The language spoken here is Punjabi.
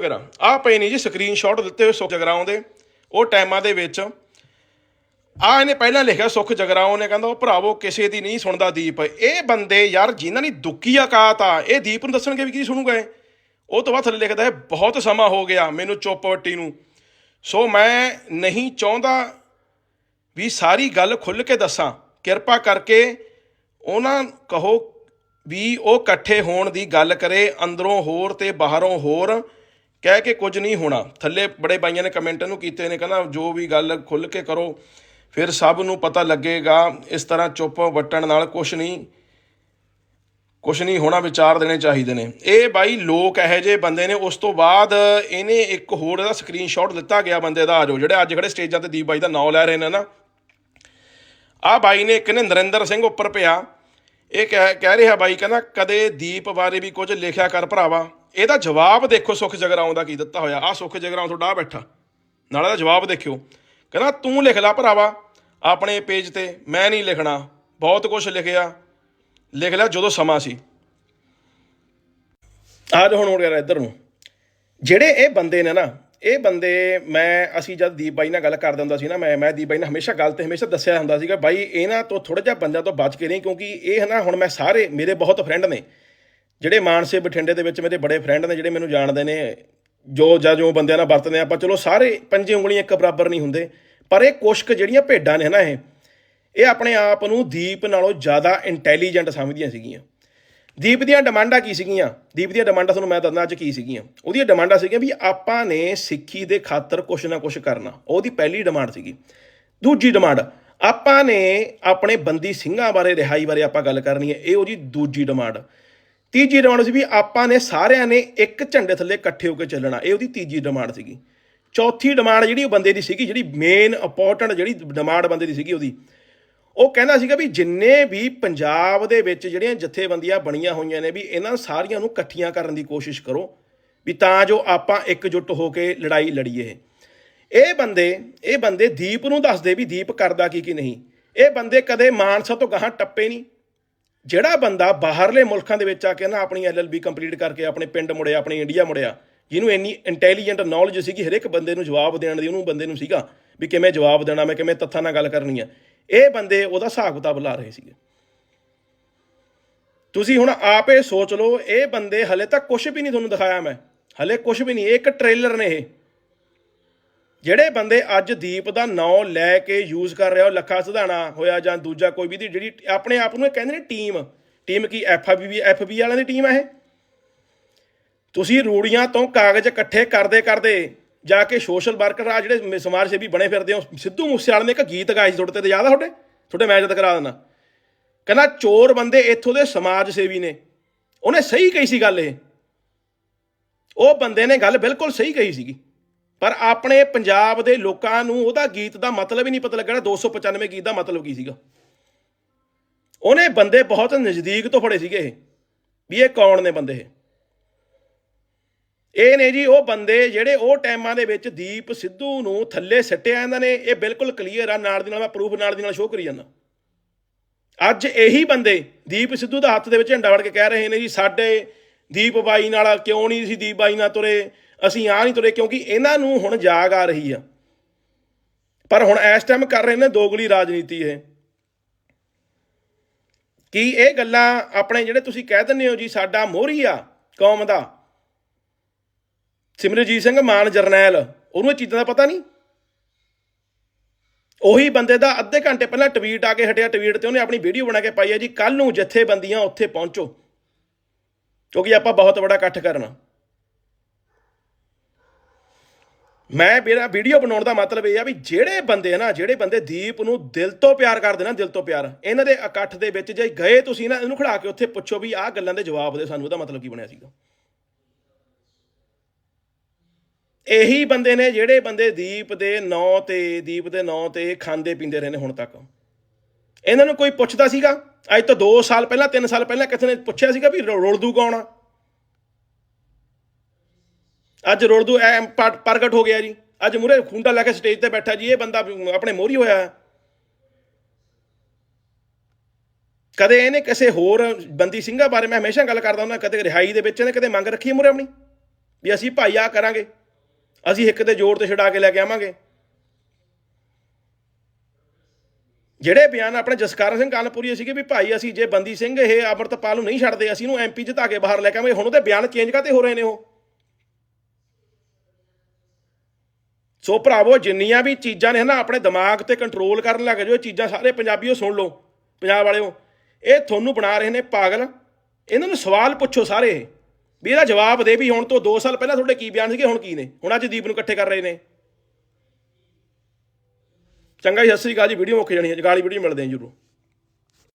ਵਗੈਰਾ ਆ ਪਏ ਨੇ ਜੀ ਸਕਰੀਨਸ਼ਾਟ ਦਿੱਤੇ ਹੋਏ ਸੁੱਖ ਜਗਰਾਉਂ ਦੇ। ਉਹ ਟਾਈਮਾਂ ਦੇ ਵਿੱਚ। ਆ ਇਹਨੇ ਪਹਿਲਾਂ ਲਿਖਿਆ ਸੁੱਖ ਜਗਰਾਉਂ ਨੇ, ਕਹਿੰਦਾ ਉਹ ਭਰਾਵੋ ਕਿਸੇ ਦੀ ਨਹੀਂ ਸੁਣਦਾ ਦੀਪ। ਇਹ ਬੰਦੇ ਯਾਰ ਜਿਨ੍ਹਾਂ ਨੇ ਦੁੱਕੀ ਆਕਾਤ ਆ, ਇਹ ਦੀਪ ਨੂੰ ਦੱਸਣਗੇ ਵੀ ਕੀ ਸੁਣੂਗਾ ਇਹ। ਉਹ ਤੋਂ ਬਾਅਦ ਥੱਲੇ ਲਿਖਦਾ ਹੈ, ਬਹੁਤ ਸਮਾਂ ਹੋ ਗਿਆ ਮੈਨੂੰ ਚੁੱਪ ਵੱਟੀ ਨੂੰ। ਸੋ ਮੈਂ ਨਹੀਂ ਚਾਹੁੰਦਾ ਵੀ ਸਾਰੀ ਗੱਲ ਖੁੱਲ ਕੇ ਦੱਸਾਂ। ਕਿਰਪਾ ਕਰਕੇ ਉਹਨਾਂ ਕਹੋ ਵੀ ਉਹ ਇਕੱਠੇ ਹੋਣ ਦੀ ਗੱਲ ਕਰੇ, ਅੰਦਰੋਂ ਹੋਰ ਤੇ ਬਾਹਰੋਂ ਹੋਰ। ਕਹਿ ਕੇ ਕੁਝ ਨਹੀਂ ਹੋਣਾ। ਥੱਲੇ ਬੜੇ ਬਾਈਆਂ ਨੇ ਕਮੈਂਟ ਨੂੰ ਕੀਤੇ ਨੇ, ਕਹਿੰਦਾ ਜੋ ਵੀ ਗੱਲ ਖੁੱਲ ਕੇ ਕਰੋ, ਫਿਰ ਸਭ ਨੂੰ ਪਤਾ ਲੱਗੇਗਾ। ਇਸ ਤਰ੍ਹਾਂ ਚੁੱਪ ਵੱਟਣ ਨਾਲ ਕੁਝ ਨਹੀਂ ਕੁਝ ਨਹੀਂ ਹੋਣਾ ਵਿਚਾਰ ਦੇਣੇ ਚਾਹੀਦੇ ਨੇ। ਇਹ ਬਾਈ ਲੋਕ ਇਹੋ ਜਿਹੇ ਬੰਦੇ ਨੇ, ਉਸ ਤੋਂ ਬਾਅਦ ਇਹਨੇ ਇੱਕ ਹੋਰ ਇਹਦਾ ਸਕਰੀਨਸ਼ਾਟ ਦਿੱਤਾ ਗਿਆ ਬੰਦੇ ਦਾ, ਆਜੋ, ਜਿਹੜੇ ਅੱਜ ਖੜੇ ਸਟੇਜਾਂ ਤੇ ਦੀਪ ਬਾਈ ਦਾ ਨਾਮ ਲੈ ਰਹੇ ਨੇ ਨਾ। ਆ ਬਾਈ ਨੇ ਇੱਕ ਨੇ ਨਰਿੰਦਰ ਸਿੰਘ ਉੱਪਰ ਪਿਆ। ਇਹ ਕਹਿ ਕਹਿ ਰਿਹਾ ਬਾਈ, ਕਹਿੰਦਾ ਕਦੇ ਦੀਪ ਬਾਰੇ ਵੀ ਕੁਝ ਲਿਖਿਆ ਕਰ ਭਰਾਵਾ। ਇਹਦਾ ਜਵਾਬ ਦੇਖੋ ਸੁਖ ਜਗਰਾਉਂ ਦਾ ਕੀ ਦਿੱਤਾ ਹੋਇਆ। ਆ ਸੁਖ ਜਗਰਾਉਂ ਤੁਹਾਡਾ ਆਹ ਬੈਠਾ। ਨਾਲ ਇਹਦਾ ਜਵਾਬ ਦੇਖਿਓ। ਕਹਿੰਦਾ, ਤੂੰ ਲਿਖ ਲੈ ਭਰਾਵਾ, ਆਪਣੇ ਪੇਜ ਤੇ ਮੈਂ ਨਹੀਂ ਲਿਖਣਾ। ਬਹੁਤ ਕੁਝ ਲਿਖਿਆ। ਲਿਖ ਲਿਆ ਜਦੋਂ ਸਮਾਂ ਸੀ। ਆ ਹੁਣ ਹੋ ਗਿਆ ਇੱਧਰ ਨੂੰ। ਜਿਹੜੇ ਇਹ ਬੰਦੇ ਨੇ ਨਾ, ਇਹ ਬੰਦੇ ਮੈਂ, ਅਸੀਂ ਜਦ ਦੀਪ ਬਾਈ ਨਾਲ ਗੱਲ ਕਰਦੇ ਹੁੰਦਾ ਸੀ ਨਾ, ਮੈਂ ਮੈਂ ਦੀਪ ਬਾਈ ਨਾਲ ਹਮੇਸ਼ਾ ਗੱਲ ਤੇ ਹਮੇਸ਼ਾ ਦੱਸਿਆ ਹੁੰਦਾ ਸੀਗਾ, ਬਾਈ, ਇਹਨਾਂ ਤੋਂ ਥੋੜਾ ਜਿਹਾ ਬੰਦਿਆਂ ਤੋਂ ਬਚ ਕੇ ਨਹੀਂ ਕਿਉਂਕਿ ਇਹ ਨਾ ਹੁਣ ਮੈਂ ਸਾਰੇ, ਮੇਰੇ ਬਹੁਤ ਫਰੈਂਡ ਨੇ। ਜਿਹੜੇ ਮਾਨਸੇ ਬਠਿੰਡੇ ਦੇ ਵਿੱਚ ਮੇਰੇ ਬੜੇ ਫਰੈਂਡ ਨੇ, ਜਿਹੜੇ ਮੈਨੂੰ ਜਾਣਦੇ ਨੇ, ਜੋ ਜਾਂ ਜੋ ਬੰਦਿਆਂ ਨਾਲ ਵਰਤਦੇ ਆਪਾਂ ਚਲੋ ਸਾਰੇ ਪੰਜੇ ਉਂਗਲੀਆਂ ਇੱਕ ਬਰਾਬਰ ਨਹੀਂ ਹੁੰਦੇ, ਪਰ ਇਹ ਕੁਸ਼ਕ ਜਿਹੜੀਆਂ ਭੇਡਾਂ ਨੇ ਨਾ ਇਹ ਇਹ ਆਪਣੇ ਆਪ ਨੂੰ ਦੀਪ ਨਾਲੋਂ ਜ਼ਿਆਦਾ ਇੰਟੈਲੀਜੈਂਟ ਸਮਝਦੀਆਂ ਸੀਗੀਆਂ। ਦੀਪ ਦੀਆਂ ਡਿਮਾਂਡਾਂ ਕੀ ਸੀਗੀਆਂ? ਦੀਪ ਦੀਆਂ ਡਿਮਾਂਡਾਂ ਤੁਹਾਨੂੰ ਮੈਂ ਦੱਸਦਾ ਅੱਜ ਕੀ ਸੀਗੀਆਂ। ਉਹਦੀਆਂ ਡਿਮਾਂਡਾਂ ਸੀਗੀਆਂ ਵੀ ਆਪਾਂ ਨੇ ਸਿੱਖੀ ਦੇ ਖਾਤਰ ਕੁਛ ਨਾ ਕੁਛ ਕਰਨਾ। ਉਹਦੀ ਪਹਿਲੀ ਡਿਮਾਂਡ ਸੀਗੀ। ਦੂਜੀ ਡਿਮਾਂਡ, ਆਪਾਂ ਨੇ ਆਪਣੇ ਬੰਦੀ ਸਿੰਘਾਂ ਬਾਰੇ, ਰਿਹਾਈ ਬਾਰੇ ਆਪਾਂ ਗੱਲ ਕਰਨੀ ਹੈ, ਇਹ ਉਹਦੀ ਦੂਜੀ ਡਿਮਾਂਡ। ਤੀਜੀ ਡਿਮਾਂਡ ਸੀ ਵੀ ਆਪਾਂ ਨੇ ਸਾਰਿਆਂ ਨੇ ਇੱਕ ਝੰਡੇ ਥੱਲੇ ਇਕੱਠੇ ਹੋ ਕੇ ਚੱਲਣਾ। ਇਹ ਉਹਦੀ ਤੀਜੀ ਡਿਮਾਂਡ ਸੀਗੀ। ਚੌਥੀ ਡਿਮਾਂਡ ਜਿਹੜੀ ਉਹ ਬੰਦੇ ਦੀ ਸੀਗੀ, ਜਿਹੜੀ ਮੇਨ ਇੰਪੋਰਟੈਂਟ ਜਿਹੜੀ ਡਿਮਾਂਡ ਬੰਦੇ ਦੀ ਸੀਗੀ ਉਹਦੀ। ਉਹ ਕਹਿੰਦਾ ਸੀਗਾ ਵੀ ਜਿੰਨੇ ਵੀ ਪੰਜਾਬ ਦੇ ਵਿੱਚ ਜਿਹੜੀਆਂ ਜਥੇਬੰਦੀਆਂ ਬਣੀਆਂ ਹੋਈਆਂ ਨੇ ਵੀ ਇਹਨਾਂ ਸਾਰੀਆਂ ਨੂੰ ਇਕੱਠੀਆਂ ਕਰਨ ਦੀ ਕੋਸ਼ਿਸ਼ ਕਰੋ, ਵੀ ਤਾਂ ਜੋ ਆਪਾਂ ਇਕਜੁੱਟ ਹੋ ਕੇ ਲੜਾਈ ਲੜੀਏ। ਇਹ ਬੰਦੇ ਇਹ ਬੰਦੇ ਦੀਪ ਨੂੰ ਦੱਸਦੇ ਵੀ ਦੀਪ ਕਰਦਾ ਕੀ ਕੀ ਨਹੀਂ। ਇਹ ਬੰਦੇ ਕਦੇ ਮਾਨਸਾ ਤੋਂ ਗਾਹਾਂ ਟੱਪੇ ਨਹੀਂ। ਜਿਹੜਾ ਬੰਦਾ ਬਾਹਰਲੇ ਮੁਲਕਾਂ ਦੇ ਵਿੱਚ ਆ ਕੇ ਨਾ ਆਪਣੀ ਐਲਐਲਬੀ ਕੰਪਲੀਟ ਕਰਕੇ ਆਪਣੇ ਪਿੰਡ ਮੁੜਿਆ, ਆਪਣੀ ਇੰਡੀਆ ਮੁੜਿਆ, ਜਿਹਨੂੰ ਇੰਨੀ ਇੰਟੈਲੀਜੈਂਟ ਨੌਲੇਜ ਸੀਗੀ ਹਰ ਇੱਕ ਬੰਦੇ ਨੂੰ ਜਵਾਬ ਦੇਣ ਦੀ, ਉਹਨੂੰ ਬੰਦੇ ਨੂੰ ਸੀਗਾ ਵੀ ਕਿਵੇਂ ਜਵਾਬ ਦੇਣਾ, ਮੈਂ ਕਿਵੇਂ ਤੱਥਾਂ ਨਾਲ ਗੱਲ ਕਰਨੀ ਹੈ ਇਹ ਬੰਦੇ ਉਹਦਾ ਹਿਸਾਬ ਕਿਤਾਬ ਲਾ ਰਹੇ ਸੀਗੇ। ਤੁਸੀਂ ਹੁਣ ਆਪੇ ਸੋਚ ਲਓ, ਇਹ ਬੰਦੇ ਹਲੇ ਤੱਕ ਕੁਝ ਵੀ ਨਹੀਂ ਤੁਹਾਨੂੰ ਦਿਖਾਇਆ ਮੈਂ। ਹਲੇ ਕੁਝ ਵੀ ਨਹੀਂ, ਇਹ ਇੱਕ ਟ੍ਰੇਲਰ ਨੇ ਇਹ। ਜਿਹੜੇ ਬੰਦੇ ਅੱਜ ਦੀਪ ਦਾ ਨਾਂ ਲੈ ਕੇ ਯੂਜ਼ ਕਰ ਰਿਹਾ, ਉਹ ਲੱਖਾ ਸਿਧਾਣਾ ਹੋਇਆ ਜਾਂ ਦੂਜਾ ਕੋਈ ਵੀ ਦੀ ਜਿਹੜੀ ਆਪਣੇ ਆਪ ਨੂੰ ਇਹ ਕਹਿੰਦੇ ਨੇ ਟੀਮ ਟੀਮ ਕੀ? ਐਫਬੀ ਐਫਬੀ ਵਾਲਿਆਂ ਦੀ ਟੀਮ ਹੈ ਇਹ। ਤੁਸੀਂ ਰੂੜੀਆਂ ਤੋਂ ਕਾਗਜ਼ ਇਕੱਠੇ ਕਰਦੇ ਕਰਦੇ ਜਾ ਕੇ ਸੋਸ਼ਲ ਵਰਕਰ ਆ ਜਿਹੜੇ ਸਮਾਜ ਸੇਵੀ ਬਣੇ ਫਿਰਦੇ ਹੋ। ਸਿੱਧੂ ਮੂਸੇਵਾਲੇ ਨੇ ਇੱਕ ਗੀਤ ਗਾਇਆ ਸੀ ਤੁਹਾਡੇ ਤੇ ਯਾਦ ਆ ਤੁਹਾਡੇ? ਤੁਹਾਡੇ ਮੈਂ ਜਦ ਕਰਾ ਦਿੰਦਾ। ਕਹਿੰਦਾ, ਚੋਰ ਬੰਦੇ ਇੱਥੋਂ ਦੇ ਸਮਾਜ ਸੇਵੀ ਨੇ। ਉਹਨੇ ਸਹੀ ਕਹੀ ਸੀ ਗੱਲ ਇਹ। ਉਹ ਬੰਦੇ ਨੇ ਗੱਲ ਬਿਲਕੁਲ ਸਹੀ ਕਹੀ ਸੀਗੀ। ਪਰ ਆਪਣੇ ਪੰਜਾਬ ਦੇ ਲੋਕਾਂ ਨੂੰ ਉਹਦਾ ਗੀਤ ਦਾ ਮਤਲਬ ਹੀ ਨਹੀਂ ਪਤਾ ਲੱਗਣਾ। 295 ਗੀਤ ਦਾ ਮਤਲਬ ਕੀ ਸੀਗਾ? ਉਹਨੇ ਬੰਦੇ ਬਹੁਤ ਨਜ਼ਦੀਕ ਤੋਂ ਫੜੇ ਸੀਗੇ ਇਹ, ਵੀ ਇਹ ਕੌਣ ਨੇ ਬੰਦੇ ਇਹ? ਨੇ ਜੀ, ਉਹ ਬੰਦੇ ਜਿਹੜੇ ਉਹ ਟਾਈਮਾਂ ਦੇ ਵਿੱਚ ਦੀਪ ਸਿੱਧੂ ਨੂੰ ਥੱਲੇ ਸੱਟਿਆ ਇਹਨਾਂ ਨੇ। ਇਹ ਬਿਲਕੁਲ ਕਲੀਅਰ ਆ, ਨਾਲ ਦੀ ਨਾਲ ਮੈਂ ਪ੍ਰੂਫ ਨਾਲ ਦੀ ਨਾਲ ਸ਼ੋਅ ਕਰੀ ਜਾਂਦਾ। ਅੱਜ ਇਹੀ ਬੰਦੇ ਦੀਪ ਸਿੱਧੂ ਦਾ ਹੱਥ ਦੇ ਵਿੱਚ ਝੰਡਾ ਵੜ ਕੇ ਕਹਿ ਰਹੇ ਨੇ ਜੀ, ਸਾਡੇ ਦੀਪ ਬਾਈ ਨਾਲ ਕਿਉਂ ਨਹੀਂ ਸੀ, ਦੀਪ ਬਾਈ ਨਾਲ ਤੁਰੇ? ਅਸੀਂ ਆ ਨਹੀਂ ਤੁਰੇ ਕਿਉਂਕਿ ਇਹਨਾਂ ਨੂੰ ਹੁਣ ਜਾਗ ਆ ਰਹੀ ਆ। ਪਰ ਹੁਣ ਇਸ ਟਾਈਮ ਕਰ ਰਹੇ ਨੇ ਦੋਗਲੀ ਰਾਜਨੀਤੀ ਇਹ। ਕੀ ਇਹ ਗੱਲਾਂ ਆਪਣੇ ਜਿਹੜੇ ਤੁਸੀਂ ਕਹਿ ਦਿੰਦੇ ਹੋ ਜੀ ਸਾਡਾ ਮੋਹਰੀ ਆ ਕੌਮ ਦਾ ਸਿਮਰਜੀਤ ਸਿੰਘ ਮਾਨ ਜਰਨੈਲ, ਉਹਨੂੰ ਇਹ ਚੀਜ਼ਾਂ ਦਾ ਪਤਾ ਨਹੀਂ? ਉਹੀ ਬੰਦੇ ਦਾ ਅੱਧੇ ਘੰਟੇ ਪਹਿਲਾਂ ਟਵੀਟ ਆ ਕੇ ਹਟਿਆ ਟਵੀਟ ਤੇ ਉਹਨੇ ਆਪਣੀ ਵੀਡੀਓ ਬਣਾ ਕੇ ਪਾਈ ਹੈ ਜੀ ਕੱਲ ਨੂੰ ਜਥੇਬੰਦੀਆਂ ਉੱਥੇ ਪਹੁੰਚੋ। ਕਿਉਂਕਿ ਆਪਾਂ ਬਹੁਤ ਵੱਡਾ ਇਕੱਠ ਕਰਨਾ। ਮੈਂ ਮੇਰਾ ਵੀਡੀਓ ਬਣਾਉਣ ਦਾ ਮਤਲਬ ਇਹ ਆ ਵੀ ਜਿਹੜੇ ਬੰਦੇ ਨਾ, ਜਿਹੜੇ ਬੰਦੇ ਦੀਪ ਨੂੰ ਦਿਲ ਤੋਂ ਪਿਆਰ ਕਰਦੇ ਨਾ, ਦਿਲ ਤੋਂ ਪਿਆਰ, ਇਹਨਾਂ ਦੇ ਇਕੱਠ ਦੇ ਵਿੱਚ ਜੇ ਗਏ ਤੁਸੀਂ ਨਾ, ਇਹਨੂੰ ਖੜਾ ਕੇ ਉੱਥੇ ਪੁੱਛੋ ਵੀ ਆਹ ਗੱਲਾਂ ਦੇ ਜਵਾਬ ਦੇ ਸਾਨੂੰ, ਇਹਦਾ ਮਤਲਬ ਕੀ ਬਣਿਆ ਸੀਗਾ? ਇਹੀ ਬੰਦੇ ਨੇ ਜਿਹੜੇ ਬੰਦੇ ਦੀਪ ਦੇ ਨਾਂ ਤੇ, ਦੀਪ ਦੇ ਨਾਂ ਤੇ ਖਾਂਦੇ ਪੀਂਦੇ ਰਹੇ ਨੇ ਹੁਣ ਤੱਕ। ਇਹਨਾਂ ਨੂੰ ਕੋਈ ਪੁੱਛਦਾ ਸੀਗਾ? ਅੱਜ ਤੋਂ 2 ਸਾਲ ਪਹਿਲਾਂ 3 ਸਾਲ ਪਹਿਲਾਂ ਕਿਸੇ ਨੇ ਪੁੱਛਿਆ ਸੀਗਾ ਵੀ ਰੁ- ਰੁਲਦੂ ਕੌਣ ਆ? ਅੱਜ ਰੁਲਦੂ ਐ ਪ- ਪ੍ਰਗਟ ਹੋ ਗਿਆ ਜੀ। ਅੱਜ ਮੂਰੇ ਖੁੰਡਾ ਲੈ ਕੇ ਸਟੇਜ ਤੇ ਬੈਠਾ ਜੀ, ਇਹ ਬੰਦਾ ਆਪਣੇ ਮੋਹਰੀ ਹੋਇਆ ਹੈ। ਕਦੇ ਇਹਨੇ ਕਿਸੇ ਹੋਰ ਬੰਦੀ ਸਿੰਘਾਂ ਬਾਰੇ ਮੈਂ ਹਮੇਸ਼ਾ ਗੱਲ ਕਰਦਾ ਹੁੰਦਾ, ਕਦੇ ਰਿਹਾਈ ਦੇ ਵਿੱਚ ਇਹਨੇ ਕਦੇ ਮੰਗ ਰੱਖੀ ਹੈ ਮੂਰੇ ਆਪਣੀ? ਵੀ ਅਸੀਂ ਭਾਈ ਆ ਕਰਾਂਗੇ, ਅਸੀਂ ਇੱਕ ਦੇ ਜੋੜ ਤੇ ਛਡਾ ਕੇ ਲੈ ਕੇ ਆਵਾਂਗੇ। ਜਿਹੜੇ ਬਿਆਨ ਆਪਣੇ ਜਸਕਰਨ ਸਿੰਘ ਕਾਨਪੁਰੀ ਸੀਗੇ ਵੀ ਭਾਈ ਅਸੀਂ ਜੇ ਬੰਦੀ ਸਿੰਘ ਇਹ ਅਮਰਤਪਾਲ ਨੂੰ ਨਹੀਂ ਛੱਡਦੇ, ਅਸੀਂ ਇਹਨੂੰ ਐਮਪੀ ਜਿਤਾ ਕੇ ਬਾਹਰ ਲੈ ਕੇ ਆਵਾਂਗੇ, ਹੁਣ ਉਹਦੇ ਬਿਆਨ ਚੇਂਜ ਕਾਤੇ ਹੋ ਰਹੇ ਨੇ ਉਹ? ਸੋ ਭਰਾਵੋ, ਜਿੰਨੀਆਂ ਵੀ ਚੀਜ਼ਾਂ ਨੇ ਨਾ ਆਪਣੇ ਦਿਮਾਗ ਤੇ ਕੰਟਰੋਲ ਕਰਨ ਲੱਗ ਜਾਓ, ਇਹ ਚੀਜ਼ਾਂ ਸਾਰੇ ਪੰਜਾਬੀਓ ਸੁਣ ਲਓ, ਪੰਜਾਬ ਵਾਲਿਓ। ਇਹ ਤੁਹਾਨੂੰ ਬਣਾ ਰਹੇ ਨੇ ਪਾਗਲ। ਇਹਨਾਂ ਨੂੰ ਸਵਾਲ ਪੁੱਛੋ ਸਾਰੇ। ਵੀ ਇਹਦਾ ਜਵਾਬ ਦੇ ਵੀ ਹੁਣ ਤੋਂ 2 ਸਾਲ ਪਹਿਲਾਂ ਤੁਹਾਡੇ ਕੀ ਬਿਆਨ ਸੀਗੇ, ਹੁਣ ਕੀ ਨੇ? ਹੁਣ ਅੱਜ ਦੀਪ ਨੂੰ ਇਕੱਠੇ ਕਰ ਰਹੇ ਨੇ। ਚੰਗਾ ਜੀ, ਸਤਿ ਸ੍ਰੀ ਅਕਾਲ ਜੀ, ਵੀਡੀਓ ਮੁੱਕ ਜਾਣੀ ਹੈ, ਗਾਲੀ ਵੀਡੀਓ ਮਿਲਦੇ ਹਾਂ ਜਰੂਰ।